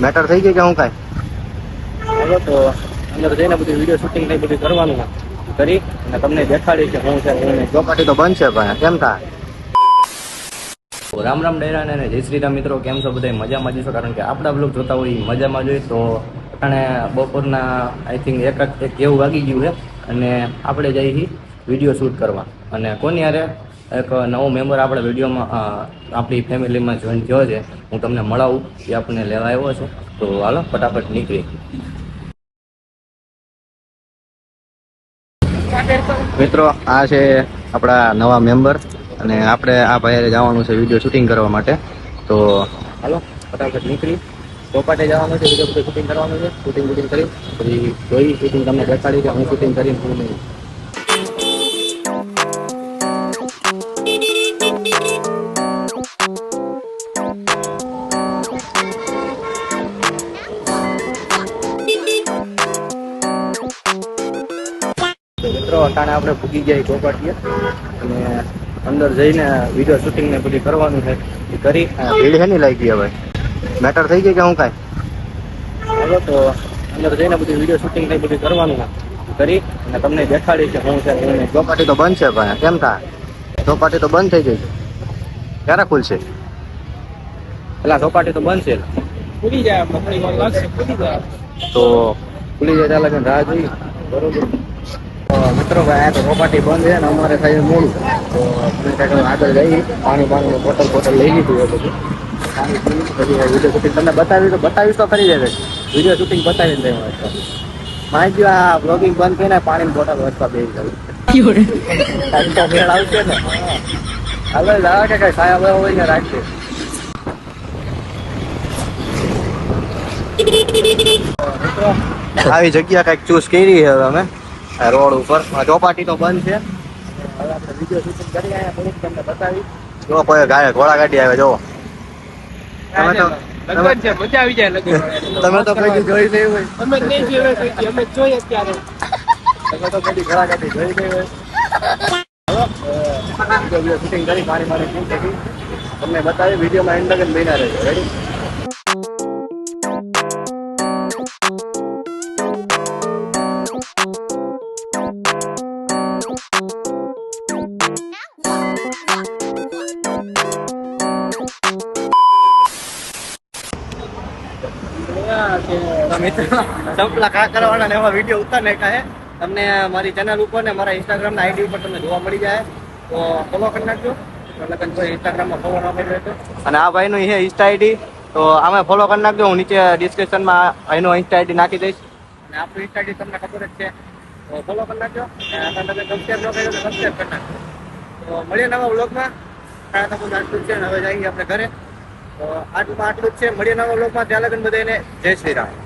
Matter થઈ ગઈ કે હું કાંઈ? બોલો તો અંદર જઈને બધું વીડિયો શૂટિંગ ને બધું કરવાનું કરી અને તમને દેખાડી કે હું છે હું ચોપાટી તો બંધ છે ભાઈ કેમ થાય? રામ રામ ડેરાને અને જય શ્રી રામ મિત્રો કેમ છો બધા મજામાં જોઈશો કારણ કે આપણા બ્લોગ જોતા હોય મજામાં જોઈએ તો અને બપોરના આઈ થિંક એક એક એવું વાગી ગયું છે અને આપણે જઈએ વીડિયો શૂટ કરવા. અને કોની યારે એક નવો મેમ્બર આપણે વિડીયોમાં આપણી ફેમિલીમાં જોઈન થયો છે. હું તમને મળાવું, એ આપણને લેવા આવ્યો છે. તો હાલો, ફટાફટ નીકળી મિત્રો, આ છે આપણા નવા મેમ્બર અને આપણે આ ભાઈ જવાનું છે વીડિયો શૂટિંગ કરવા માટે. તો હાલો, ફટાફટ નીકળી. ચોપાટે જવાનું છે, વીડિયો શૂટિંગ કરવાનું છે. શૂટિંગ બૂટિંગ કરી, પછી જોઈ, શૂટિંગ તમને દેખાડી કે હું શૂટિંગ કરીને હું નહીં. મિત્રો અટાણે આપણે ભૂગી ગયા ચોપાટીએ. અને અંદર જઈને વીડિયો શૂટિંગ ને બધું કરવાનું છે. એ કરી ભીડ છે નહીં લાગી હવે? મેટર થઈ ગઈ કે હું કાંઈ? હાલો તો અંદર જઈને બધું વીડિયો શૂટિંગ ને બધું કરવાનું છે. કરી અને તમને દેખાડી કે હું છે ચોપાટી તો બંધ છે ભાઈ. કેમ થા ચોપાટી તો બંધ થઈ ગઈ ક્યારે ખુલશે? પેલા ચોપાટી તો બંધ છે. તો ખુલી જાય ત્યાં રાહ જોઈ બરોબર. મિત્રો ભાઈ આ તો ચોપાટી બંધ છે ને અમારે થાય મોડું. તો અમે કાંઈક આગળ જઈ પાણી પાણીની બોટલ બોટલ લઈ લીધું બધું. પાણી પી વીડિયો શૂટિંગ તમને બતાવી તો બતાવીશ તો ખરી જાય વીડિયો શૂટિંગ બતાવીને માહિતી આ બ્લોગિંગ બંધ કરીને પાણીની બોટલ વચવા જવું. આવશે ને. હાલો લાવે કે કઈ સાયા હોય ને રાખશે આવી જગ્યા કંઈક ચૂઝ કરી છે અમે. રોડ ઉપર. ચોપાટી તો બંધ છે. હવે આપણે વીડિયો શૂટિંગ કરી આયા થોડીક તમને બતાવી જો કોઈ ગાય ઘોડા ગાડી આવે જો તમે તો લગન છે મજા આવી જાય લગન. તમે તો કઈ જોઈ નહીં હોય. અમે નહીં જોયો કોઈ અમે જોઈએ ત્યારે તમે તો બધી ઘોડા ગાડી જોઈ ગઈ હોય. વીડિયો વીડિયો શૂટિંગ કરી મારી મારી ટીમ તમને બતાવી વિડીયોમાં એન્ડ લગન બન્યા રહેજો. રેડી તો મિત્રો ચપલા કા કરવાના એવા વીડિયો ઉતાર નાખ્યા છે. તમને મારી ચેનલ ઉપર ને મારા ઇન્સ્ટાગ્રામ ના આઈડી ઉપર તમને જોવા મળી જાય. તો ફોલો કરી નાખજો. એટલે કોઈ ઇન્સ્ટાગ્રામમાં ફોલો ના તો. અને આ ભાઈનું છે ઇન્સ્ટા આઈડી તો આમે ફોલો કરી નાખજો. હું નીચે ડિસ્ક્રિપ્શનમાં એનું ઇન્સ્ટા આઈડી નાખી દઈશ. અને આપણું ઇન્સ્ટા આઈડી તમને ખબર જ છે. તો ફોલો કરી નાખજો. અને તમે સબસ્ક્રાઈબ ન કર્યો તો સબસ્ક્રાઈબ કરી નાખજો. તો મળીએ નવા વ્લોગમાં કાંઈ તો બધું છે હવે જઈએ આપણે ઘરે. આટલું આટલું જ છે. મળીએ નવા બ્લોગમાં ત્યાં લગન બધાને જય શ્રી રામ.